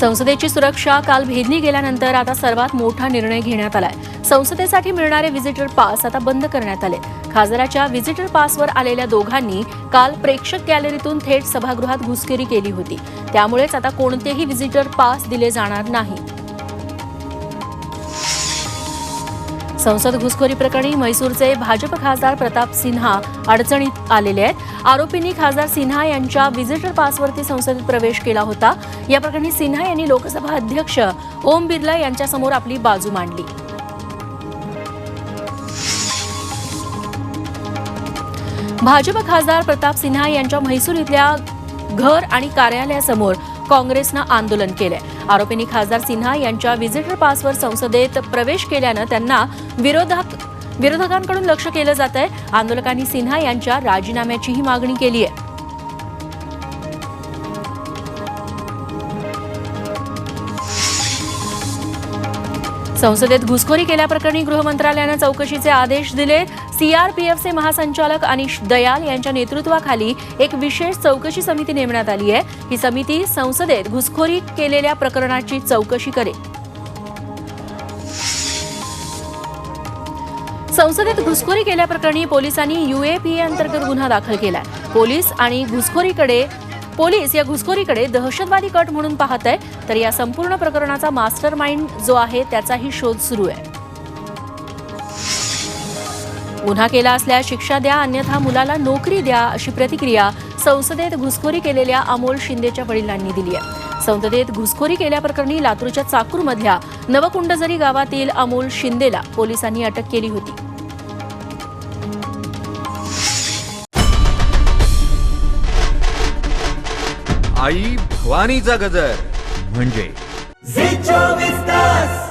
संसदेची सुरक्षा काल भेदली गेल्यानंतर आता सर्वात मोठा निर्णय घेण्यात आलाय. संसदेसाठी मिळणारे व्हिजिटर पास आता बंद करण्यात आले. खासदाराच्या व्हिजिटर पासवर आलेल्या दोघांनी काल प्रेक्षक गॅलरीतून थेट सभागृहात घुसखेरी केली होती. त्यामुळेच आता कोणतेही व्हिजिटर पास दिले जाणार नाही. संसद घुसखोरी प्रकरणी म्हैसूरचे भाजप खासदार प्रताप सिन्हा अडचणीत आलेले आहेत. आरोपींनी खासदार सिन्हा यांच्या व्हिजिटर पासवरती संसदेत प्रवेश केला होता. या प्रकरणी सिन्हा यांनी लोकसभा अध्यक्ष ओम बिर्ला यांच्यासमोर आपली बाजू मांडली. भाजप खासदार प्रताप सिन्हा यांच्या म्हैसूर इथल्या घर आणि कार्यालयासमोर काँग्रेसनं आंदोलन केलंय. आरोपींनी खासदार सिन्हा यांच्या व्हिजिटर पासवर संसदेत प्रवेश केल्यानं त्यांना विरोधक विरोधकांकडून लक्ष केलं जात आहे आंदोलकांनी सिन्हा यांच्या राजीनाम्याचीही मागणी केली आहे संसदेत घुसखोरी केल्याप्रकरणी गृहमंत्रालयानं चौकशीचे आदेश दिले. सीआरपीएफचे महासंचालक अनिश दयाल यांच्या नेतृत्वाखाली एक विशेष चौकशी समिती नेमण्यात आली आहे. ही समिती संसदेत घुसखोरी केलेल्या प्रकरणाची चौकशी करेल. संसदेत घुसखोरी केल्याप्रकरणी पोलिसांनी युएपीए अंतर्गत गुन्हा दाखल केलाय. पोलीस आणि घुसखोरीकडे पोलीस या घुसखोरीकडे दहशतवादी कट म्हणून पाहत आहे तर या संपूर्ण प्रकरणाचा मास्टर माइंड जो आहे त्याचाही शोध सुरू आहे. गुन्हा केला असल्यास शिक्षा द्या अन्यथा मुलाला नोकरी द्या अशी प्रतिक्रिया संसदेत घुसखोरी केलेल्या अमोल शिंदेच्या वडिलांनी दिली आहे. संसदेत घुसखोरी केल्याप्रकरणी लातूरच्या चाकूरमधल्या नवकुंडजरी गावातील अमोल शिंदेला पोलिसांनी अटक केली होती. आई भवानीचा गजर. म्हणजे चोवीस तास.